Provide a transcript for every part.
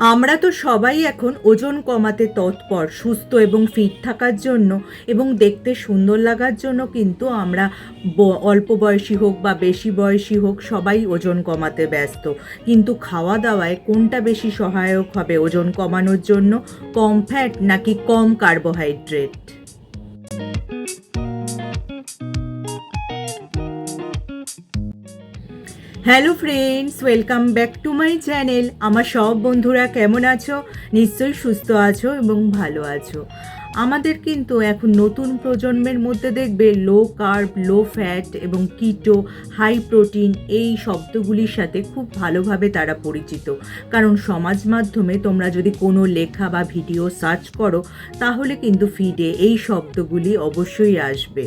আমরা তো সবাই এখন ওজন কমাতে তৎপর, সুস্থ এবং ফিট থাকার জন্য এবং দেখতে সুন্দর লাগার জন্য কিন্তু আমরা অল্প বয়সী হোক বা বেশি বয়সী হোক সবাই ওজন কমাতে ব্যস্ত। কিন্তু খাওয়া দাওয়ায় কোনটা বেশি সহায়ক হবে ওজন কমানোর জন্য? কম ফ্যাট নাকি কম carbohydrate hello friends welcome back to my channel আমার সব বন্ধুরা কেমন আছো? নিশ্চয়ই সুস্থ আছো এবং ভালো আছো। আমাদের কিন্তু এখন নতুন প্রজন্মের মধ্যে দেখবে লো কার্ব লো ফ্যাট এবং কিটো হাই প্রোটিন এই শব্দগুলির সাথে খুব ভালোভাবে তারা পরিচিত। কারণ সমাজ মাধ্যমে তোমরা যদি কোনো লেখা বা ভিডিও সার্চ করো, তাহলে কিন্তু ফিডে এই শব্দগুলি অবশ্যই আসবে।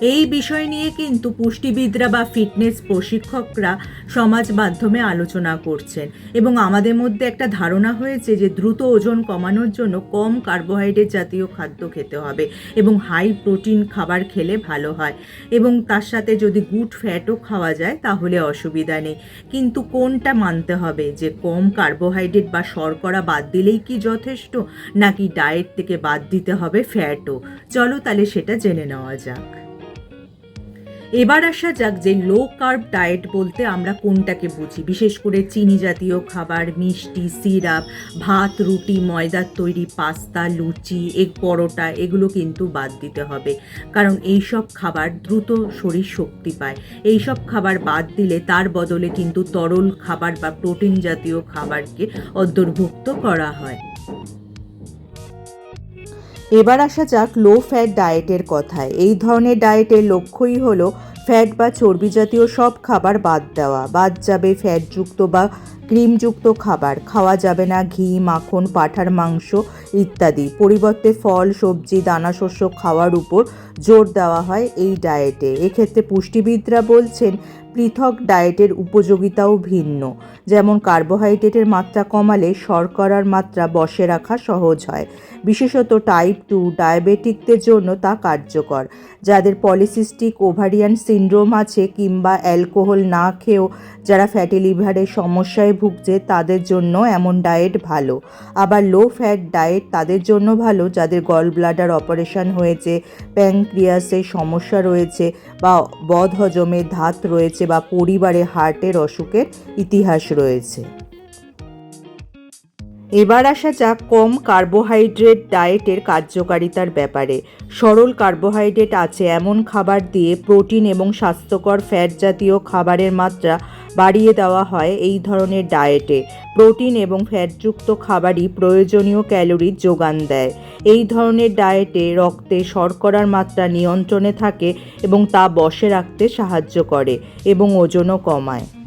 এই বিষয় নিয়ে কিন্তু পুষ্টিবিদরা বা ফিটনেস প্রশিক্ষকরা সমাজ মাধ্যমে আলোচনা করছেন। এবং আমাদের মধ্যে একটা ধারণা হয়েছে যে দ্রুত ওজন কমানোর জন্য কম কার্বোহাইড্রেট জাতীয় খাদ্য খেতে হবে এবং হাই প্রোটিন খাবার খেলে ভালো হয়। এবং তার সাথে যদি গুড ফ্যাটও খাওয়া যায় তাহলে অসুবিধা নেই। কিন্তু কোনটা মানতে হবে? যে কম কার্বোহাইড্রেট বা শর্করা বাদ দিলেই কি যথেষ্ট? নাকি ডায়েট থেকে বাদ দিতে হবে ফ্যাটও? চলো তাহলে সেটা জেনে নেওয়া যাক। এবার আসা যাক যে লো কার্ব ডায়েট বলতে আমরা কোনটাকে বুঝি। বিশেষ করে চিনি জাতীয় খাবার, মিষ্টি, সিরাপ, ভাত, রুটি, ময়দার তৈরি পাস্তা, লুচি, এগ পরোটা, এগুলো কিন্তু বাদ দিতে হবে। কারণ এই সব খাবার দ্রুত শরীর শক্তি পায়। এই সব খাবার বাদ দিলে তার বদলে কিন্তু তরল খাবার বা প্রোটিন জাতীয় খাবারকে অন্তর্ভুক্ত করা হয়। এবার আসা যাক লো ফ্যাট ডায়েটের কথায়। এই ধরনের ডায়েটের লক্ষ্যই হলো ফ্যাট বা চর্বি জাতীয় সব খাবার বাদ দেওয়া। বাদ যাবে ফ্যাটযুক্ত বা ক্রিমযুক্ত খাবার, খাওয়া যাবে না ঘি, মাখন, পাঠার মাংস ইত্যাদি। পরিবর্তে ফল, সবজি দানা শস্য খাওয়ার উপর জোর দেওয়া হয় এই ডায়েটে। এক্ষেত্রে পুষ্টিবিদরা বলছেন, পৃথক ডায়েটের উপযোগিতাও ভিন্ন। যেমন কার্বোহাইড্রেটের মাত্রা কমালে শর্করার মাত্রা বসে রাখা সহজ হয়। বিশেষত টাইপ টু ডায়াবেটিকদের জন্য তা কার্যকর। যাদের পলিসিস্টিক ওভারিয়ান সিন্ড্রোম আছে কিংবা অ্যালকোহল না খেয়েও, যারা ফ্যাটি লিভারের সমস্যায় ভুগছে তাদের জন্য এমন ডায়েট ভালো। আবার লো ফ্যাট ডায়েট তাদের জন্য ভালো, যাদের গল ব্লাডার অপারেশন হয়েছে প্যাংক্রিয়াসের সমস্যা রয়েছে বা বদ হজমের ধাত রয়েছে বা পরিবারে হার্টের অসুখের ইতিহাস রয়েছে। এবার আসা যাক কম কার্বোহাইড্রেট ডায়েটের কার্যকারিতার ব্যাপারে। সরল কার্বোহাইড্রেট আছে এমন খাবার দিয়ে প্রোটিন এবং স্বাস্থ্যকর ফ্যাট জাতীয় খাবারের মাত্রা বাড়িয়ে দেওয়া হয় এই ধরনের ডায়েটে প্রোটিন এবং ফ্যাটযুক্ত খাবারই প্রয়োজনীয় ক্যালোরির যোগান দেয়। এই ধরনের ডায়েটে রক্তে শর্করার মাত্রা নিয়ন্ত্রণে থাকে এবং তা বসে রাখতে সাহায্য করে এবং ওজনও কমায়।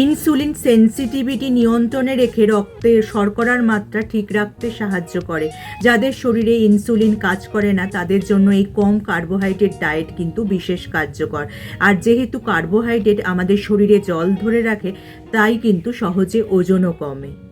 ইনসুলিন সেন্সিটিভিটি নিয়ন্ত্রণে রেখে রক্তে শর্করার মাত্রা ঠিক রাখতে সাহায্য করে। যাদের শরীরে ইনসুলিন কাজ করে না, তাদের জন্য এই কম কার্বোহাইড্রেট ডায়েট কিন্তু বিশেষ কার্যকর। আর যেহেতু কার্বোহাইড্রেট আমাদের শরীরে জল ধরে রাখে, তাই কিন্তু সহজে ওজনও কমে।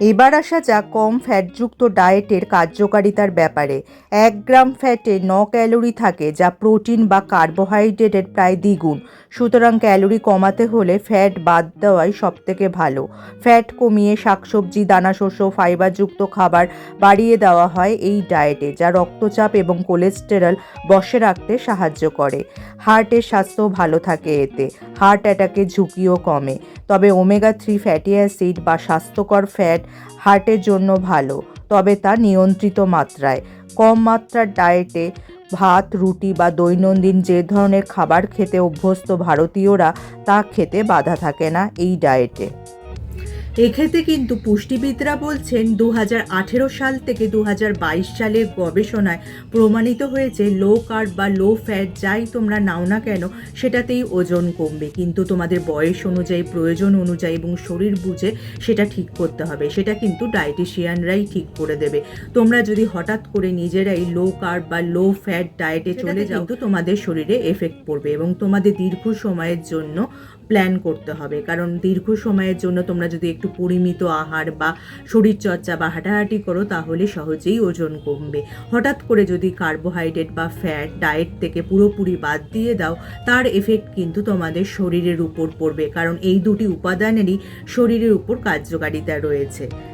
এবার আসা যাক কম ফ্যাটযুক্ত ডায়েটের কার্যকারিতার ব্যাপারে। এক গ্রাম ফ্যাটে ন ক্যালোরি থাকে, যা প্রোটিন বা কার্বোহাইড্রেটের প্রায় দ্বিগুণ। সুতরাং ক্যালোরি কমাতে হলে ফ্যাট বাদ দেওয়াই সবথেকে ভালো। ফ্যাট কমিয়ে শাকসবজি, দানাশস্য, ফাইবারযুক্ত খাবার বাড়িয়ে দেওয়া হয় এই ডায়েটে, যা রক্তচাপ এবং কোলেস্টেরল বসে রাখতে সাহায্য করে। হার্টের স্বাস্থ্য ভালো থাকে এতে। হার্ট অ্যাটাকের ঝুঁকিও কমে। তবে ওমেগা থ্রি ফ্যাটি অ্যাসিড বা স্বাস্থ্যকর ফ্যাট হার্টের জন্য ভালো, তবে তা নিয়ন্ত্রিত মাত্রায়। কম মাত্রার ডায়েটে ভাত, রুটি বা দৈনন্দিন যে ধরনের খাবার খেতে অভ্যস্ত ভারতীয়রা তা খেতে বাধা থাকে না এই ডায়েটে। এক্ষেত্রে কিন্তু পুষ্টিবিদরা বলছেন দু হাজার আঠেরো সাল থেকে দু হাজার বাইশ সালের গবেষণায় প্রমাণিত হয়েছে লো কার্ব বা লো ফ্যাট যাই তোমরা নাও না কেন সেটাতেই ওজন কমবে। কিন্তু তোমাদের বয়স অনুযায়ী প্রয়োজন অনুযায়ী এবং শরীর বুঝে সেটা ঠিক করতে হবে। সেটা কিন্তু ডায়েটিশিয়ানরাই ঠিক করে দেবে। তোমরা যদি হঠাৎ করে নিজেরাই লো কার্ব বা লো ফ্যাট ডায়েটে চলে যাও তো তোমাদের শরীরে এফেক্ট পড়বে এবং তোমাদের দীর্ঘ সময়ের জন্য প্ল্যান করতে হবে। কারণ দীর্ঘ সময়ের জন্য তোমরা যদি একটু পরিমিত আহার বা শরীরচর্চা বা হাঁটাহাঁটি করো, তাহলে সহজেই ওজন কমবে। হঠাৎ করে যদি কার্বোহাইড্রেট বা ফ্যাট ডায়েট থেকে পুরোপুরি বাদ দিয়ে দাও, তার এফেক্ট কিন্তু তোমাদের শরীরের উপর পড়বে। কারণ এই দুটি উপাদানেরই শরীরের উপর কার্যকারিতা রয়েছে।